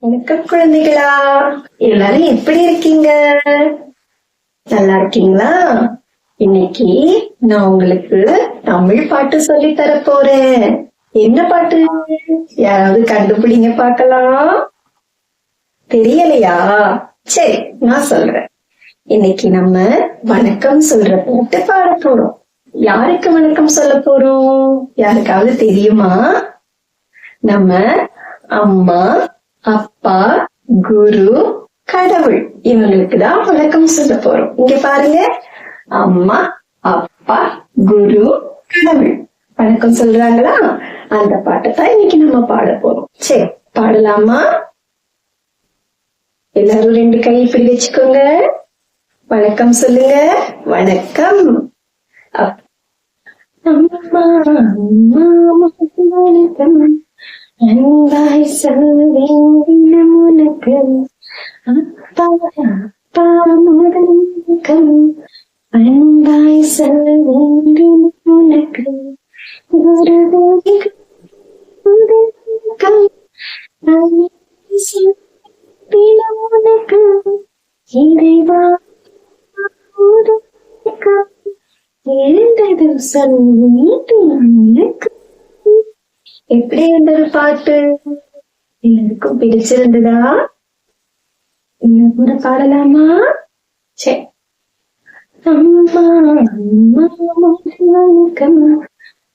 வணக்கம் குழந்தைகளா. எல்லாரும் எப்படி இருக்கீங்க? நல்லா இருக்கீங்களா? இன்னைக்கு நான் உங்களுக்கு தமிழ் பாட்டு சொல்லி தர போறேன். என்ன பாட்டு? யாராவது கண்டுபிடிங்க பார்க்கலாம். தெரியலையா? சரி நான் சொல்றேன். இன்னைக்கு நம்ம வணக்கம் சொல்ற பாட்டு பாட போறோம். யாருக்கு வணக்கம் சொல்ல போறோம்? யாருக்காவது தெரியுமா? நம்ம அம்மா அப்பா குரு கடவுள் இவங்களுக்கு தான் வணக்கம் சொல்ல போறோம் இங்க பாருங்க அம்மா அப்பா குரு கடவுள் வணக்கம் சொல்றாங்களா அந்த பாட்டை தான் இன்னைக்கு நம்ம பாட போறோம் சரி பாடலாமா எல்லாரும் ரெண்டு கை இப்படி வச்சுக்கோங்க வணக்கம் சொல்லுங்க வணக்கம் அப்- அம்மா அம்மா வணக்கம் குருவே, வணக்கம் அன்பாய் சொல்வேன் உனக்கு இறைவா வணக்கம் எழுந்தது சொல்வேன் உனக்கு எப்படி இருந்தது பாட்டு? எல்லாருக்கும் பிடிச்சிருந்ததா இன்னும் கூட பாடலாமா? சரி அம்மா அம்மா வணக்கம்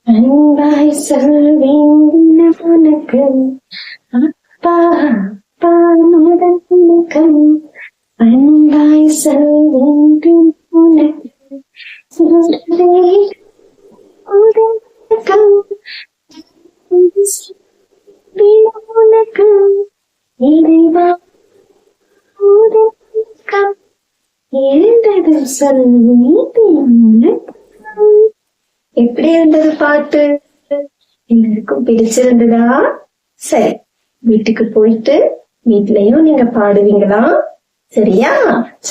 அன்பாய் சொல்வேன் உனக்கு அப்பா அப்பா மதன் வணக்கம் அன்பாய் சொல்வேன் எப்படி இருந்தது பாட்டு எல்லாருக்கும் பிடிச்சிருந்ததா? சரி வீட்டுக்கு போயிட்டு வீட்லயும் நீங்க பாடுவீங்களா? சரியா?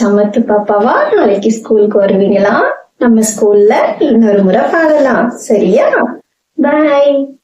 சமத்து பாப்பாவா? நாளைக்கு ஸ்கூலுக்கு வருவீங்களா? நம்ம ஸ்கூல்ல இன்னொரு முறை பாடலாம். சரியா? பாய்